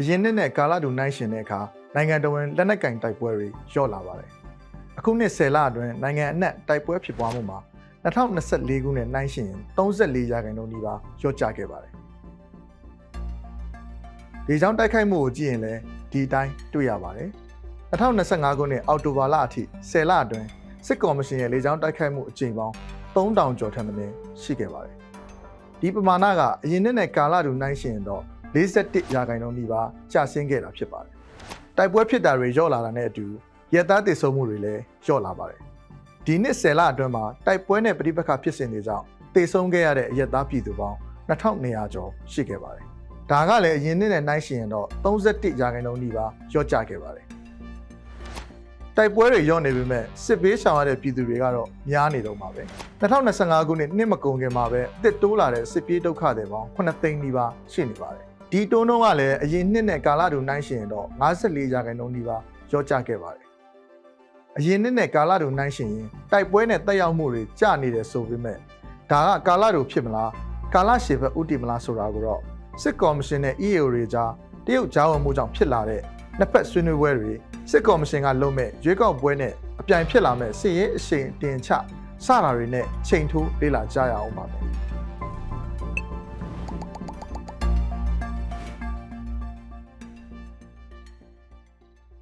အရင်နှစ်နဲ့ကာလတူနိုင်ရှင်တဲ့အခါနိုင်ငံတော်ဝင်လက်နက်ကင်တိုက်ပွဲတွေလျော့လာပါတယ်အခုနှစ်10လအတွင်းနိုင်ငံအနှံ့တိုက်ပွဲဖြစ်ပွားမှုမှာ2024ခုနှစ်နိုင်ရှင်ရင်34ရာခိုင်နှုန်းနီးပါးလျော့ကျခဲ့ပါတယ်ဒီကြောင့်တိုက်ခိုက်မှုကိုကြည့်ရင်လည်းဒီအတိုင်းတွေ့ရပါတယ်2025ခုနှစ်အောက်တိုဘာလအထိ10လအတွင်းစစ်ကော်မရှင်ရဲ့လေကြောင်းတိုက်ခိုက်မှုအကြိမ်ပေါင်း3000ကျော်ထက်မနည်းရှိခဲ့ပါတယ်ဒီပမာဏကအရင်နှစ်နဲ့ကာလတူနိုင်ရှင်တော့ 41ရာခိုင်နှုန်းနီးပါးကျဆင်းခဲ့တာဖြစ်ပါတယ်တိုက်ပွဲဖြစ်တာတွေလျော့လာတာနဲ့အတူရဲသားတည်ဆုံမှုတွေလည်းလျော့လာပါတယ်ဒီနှစ်10လအတွင်းမှာတိုက်ပွဲနဲ့ပြိပခါဖြစ်စဉ်တွေကြောင့်တည်ဆုံခဲ့ရတဲ့အရက်သားပြည်သူပေါင်း2200ကျော်ရှိခဲ့ပါတယ်ဒါကလည်းအရင်နှစ်နဲ့နိုင်ရှင်ရင်တော့31ရာခိုင်နှုန်းနီးပါးလျော့ကျခဲ့ပါတယ်တိုက်ပွဲတွေရော့နေပေမဲ့စစ်ဘေးရှောင်ရတဲ့ပြည်သူတွေကတော့များနေတော့မှာပဲ2025ခုနှစ်နှစ်မကုန်ခင်မှာပဲအစ်တိုးလာတဲ့စစ်ပြေးဒုက္ခတွေပေါင်း9သိန်းနီးပါးရှိနေပါတယ် ဒီတိုးနှုန်းကလည်းအရင်နှစ်နဲ့ကာလတူနိုင်ရှင်ရင်တော့54ရာခိုင်နှုန်းနီးပါးလျော့ကျခဲ့ပါတယ်အရင်နှစ်နဲ့ကာလတူနိုင်ရှင်ရင်တိုက်ပွဲနဲ့တက်ရောက်မှုတွေကျနေတယ်ဆိုပေမဲ့ဒါကကာလတူဖြစ်မလားကာလရှည်ဘက်ဥတီမလားဆိုတာကိုတော့စစ်ကော်မရှင်နဲ့ EAO တွေကြားတရုတ်ကြားဝင်မှုကြောင့်ဖြစ်လာတဲ့နှစ်ဖက်ဆွေးနွေးပွဲတွေစစ်ကော်မရှင်ကလုပ်မဲ့ရွေးကောက်ပွဲနဲ့အပြိုင်ဖြစ်လာမဲ့စစ်ရေးအရှိန်တင်ချစတာတွေနဲ့ချိန်ထိုးလေ့လာကြရအောင်ပါမယ်